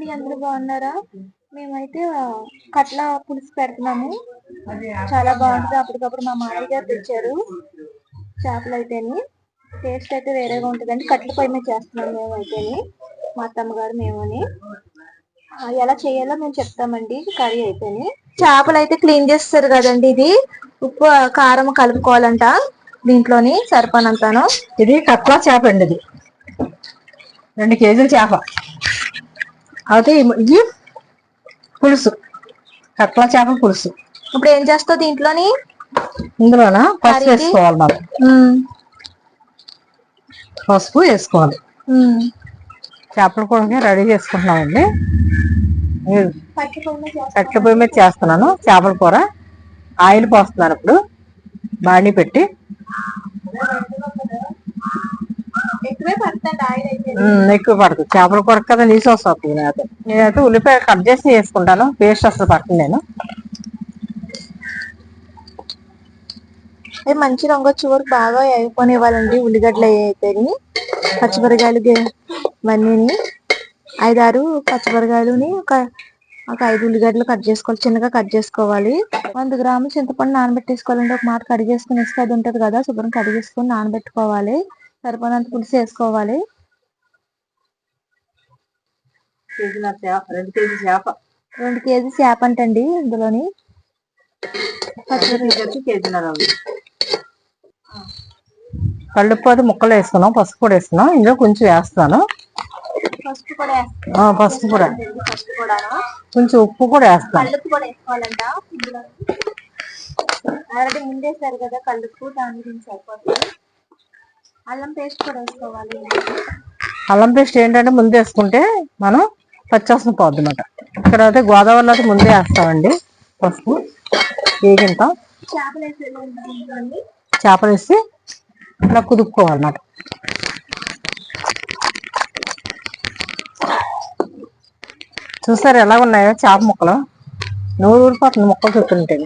అండి అందరూ బాగున్నారా? మేమైతే కట్ల పులుసు పెడుతున్నాము. చాలా బాగుంటుంది. అప్పటికప్పుడు మా మామయ్య గారు తెచ్చారు చేపలు అయితేని. టేస్ట్ అయితే వేరేగా ఉంటుందండి. కట్ల పై చేస్తున్నాం మేము మా అత్తమ్మగారు మేమని. ఎలా చేయాలో మేము చెప్తామండి. కర్రీ అయితేని. చేపలు అయితే క్లీన్ చేస్తారు కదండి ఇది. ఉప్పు కారం కలుపుకోవాలంట దీంట్లోని సరిపనంతాను. ఇది కట్ల చేప అండి ఇది. రెండు కేజీల చేప. అయితే ఇవి పులుసు. కట్లా చేప పులుసు. ఇప్పుడు ఏం చేస్తావు దీంట్లోని? ఇందులోన? పసుపు? వేసుకోవాలి మనం. పసుపు వేసుకోవాలి. చేపల కూడా రెడీ చేసుకుంటున్నామండి. ఇది కట్ల పొయ్యి మీద చేస్తున్నాను. చేపల కూర. ఆయిల్ పోస్తున్నాను ఇప్పుడు. బాండి పెట్టి. ఎక్కువే పడుతుంది పడుతుంది. చేపల కూర కదా నీసు వస్తుంది నేనైతే. నేనైతే ఉల్లిపాయ కట్ చేసి వేసుకుంటాను. పేస్ట్ అసలు పట్టను నేను. మంచి రంగు వచ్చే వరకు బాగా వేయకపోనివ్వాలండి ఉల్లిగడ్డలు అయితే పచ్చిమిరకాయలు ఇవన్నీ ఐదారు పచ్చిమిరకాయలుని ఒక ఒక ఐదు ఉల్లిగడ్డలు కట్ చేసుకోవాలి. చిన్నగా కట్ చేసుకోవాలి. వంద గ్రాములు చింతపండు నానబెట్టేసుకోవాలండి. ఒక మాట కడిగేసుకుని ఇసుక అది ఉంటది కదా శుభ్రం కడిగేసుకొని నానబెట్టుకోవాలి. సరిపోయినంత పులుసు వేసుకోవాలి. రెండు కేజీ చేప. రెండు కేజీ చేప అంటండి ఇందులోని. కళ్ళుప్పు ముక్కలు వేసుకున్నాం పసుపు కూడా వేసుకున్నాం ఇందులో కొంచెం వేస్తాను. పసుపు కూడా కొంచెం ఉప్పు కూడా వేస్తాను. ముందేసారు కదా కళ్ళుప్పు దాని గురించి సరిపోతుంది అల్లం పేస్ట్ కూడా వేసుకోవాలి. అల్లం పేస్ట్ ఏంటంటే ముందు వేసుకుంటే మనం పచ్చాసన పోద్ది అనమాట ఇక్కడ అయితే గోదావరిలో అయితే ముందే వేస్తామండి పసుపు వేగింత. చేపలు వేసి ఇలా కుదుపుకోవాలన్నమాట. చూసారు ఎలా ఉన్నాయో చేప ముక్కలు? నూరు ఊరిపోతుంది ముక్కలు చూస్తుంటే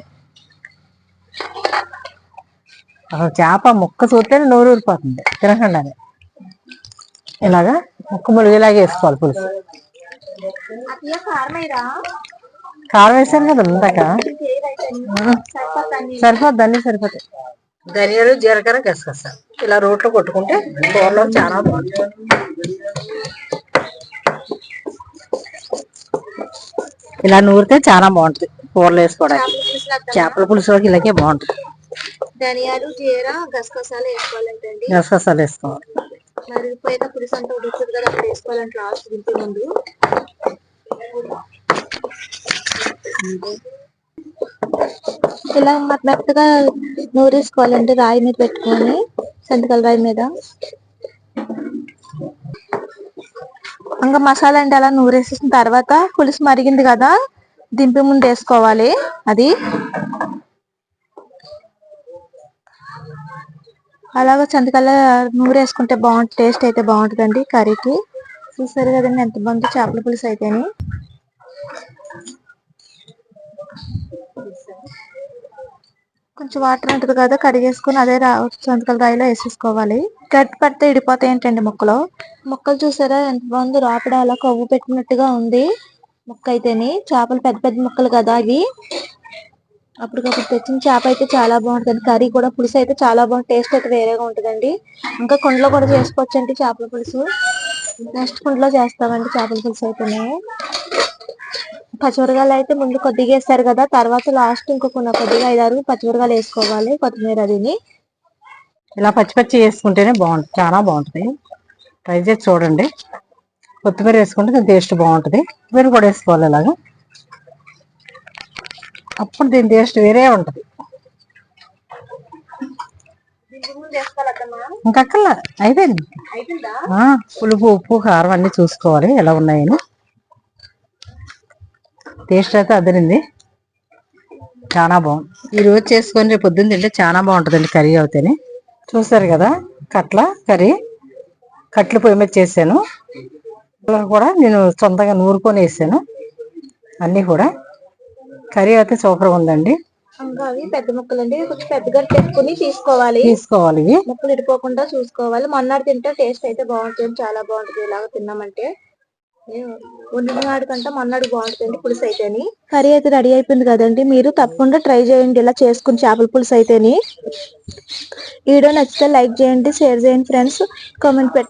అసలు చేప ముక్క చూస్తేనే నూరు ఊరిపోతుంది తినకుండానే. ఇలాగా ముక్క ములిగేలాగా వేసుకోవాలి పులుసు. కారం వేసాను కదా ఇందాక సరిపోతుంది? సరిపోద్ది అన్ని సరిపోతాయి. ధనియాలు జీలకర్ర గసగస. ఇలా రోట్లో కొట్టుకుంటే కూరలో చాలా బాగుంటుంది. ఇలా నూరితే చాలా బాగుంటుంది కూరలు వేసుకోవడానికి. చేపల పులుసులోకి ఇలాగే బాగుంటుంది. ధనియాలు జీర గసగసాలు వేసుకోవాలంటండి. గసగసాలు వేసుకోవాలి. మరిగిపోయిన పులుసు అంతా ఉడుకుతుంది కదా అప్పుడు వేసుకోవాలంటే లాస్ట్ దింపే ముందు. ఇలా మెత్తగా నూరేసుకోవాలండి రాయి మీద పెట్టుకొని సంతకాల రాయి మీద. ఇంకా మసాలా అంటే అలా నూరేసేసిన తర్వాత పులుసు మరిగింది కదా దింపే ముందు వేసుకోవాలి అది. అలాగే చందకల్ల నూరు వేసుకుంటే బాగుంటుంది టేస్ట్ అయితే బాగుంటుందండి కర్రీకి. చూసారు కదండి ఎంత బాగుంది చేపల పులుసు అయితేని. కొంచెం వాటర్ ఉంటుంది కదా కర్రీ చేసుకుని అదే రా చందకల రాయిలో వేసేసుకోవాలి. గట్టి పడితే ఇడిపోతాయి ఏంటండి ముక్కలు? ముక్కలు చూసారా ఎంత బాగుంది రాపడ అలా కొవ్వు పెట్టినట్టుగా ఉంది. ముక్క అయితేని చేపలు పెద్ద పెద్ద ముక్కలు కదా అవి. అప్పటికప్పుడు తెచ్చిన చేప అయితే చాలా బాగుంటుంది కర్రీ కూడా పులుసు అయితే చాలా బాగుంటుంది. టేస్ట్ అయితే వేరేగా ఉంటుందండి. ఇంకా కుండలో కూడా చేసుకోవచ్చు అండి చేపల పులుసు. నెక్స్ట్ కుండలో చేస్తామండి చేపల పులుసు అయితే పచ్చిమిరకాయలు అయితే ముందు కొద్దిగా వేస్తారు కదా తర్వాత లాస్ట్ ఇంకొక కొన్ని కొద్దిగా ఐదారు పచ్చిమిరకాయలు వేసుకోవాలి కొత్తిమీర అదిని. ఇలా పచ్చి పచ్చి వేసుకుంటేనే బాగుంటుంది చాలా బాగుంటుంది. ట్రై చేసి చూడండి. కొత్తిమీర వేసుకుంటే టేస్ట్ బాగుంటుంది. మీరు కూడా వేసుకోవాలి ఇలాగా. అప్పుడు దీని టేస్ట్ వేరే ఉంటుంది. ఇంకా అక్కర్లా అయిపోయింది. పులుపు ఉప్పు కారం అన్ని చూసుకోవాలి ఎలా ఉన్నాయని. టేస్ట్ అయితే అదిరింది. చాలా బాగుంది. ఈ రోజు చేసుకొని రేపు పొద్దున్న తింటే చాలా బాగుంటుందండి కర్రీ అవుతేనే. చూసారు కదా కట్ల కర్రీ. కట్లు పొయ్యి మీద చేశాను. కూడా నేను సొంతంగా నూరుకొని వేసాను. అన్నీ కూడా. కర్రీ అయితే సూపర్గా ఉందండి. ఇంకా అవి పెద్ద ముక్కలు అండి కొంచెం పెద్దగా చేసుకుని తీసుకోవాలి. తీసుకోవాలి ఇవి. ముక్కలు ఇడిపోకుండా చూసుకోవాలి. మొన్నటి తింటే టేస్ట్ అయితే బాగుంటుంది. చాలా బాగుంటుంది. ఇలాగ తిన్నామంటే. మన్నాడు బాగుంటుంది. పులుసు అయితేని. కర్రీ అయితే రెడీ అయిపోయింది కదండి. మీరు తప్పకుండా ట్రై చేయండి. ఇలా చేసుకుని చేపల పులుసు అయితేని. వీడియో నచ్చితే లైక్ చేయండి షేర్ చేయండి ఫ్రెండ్స్. కామెంట్ పెట్టండి.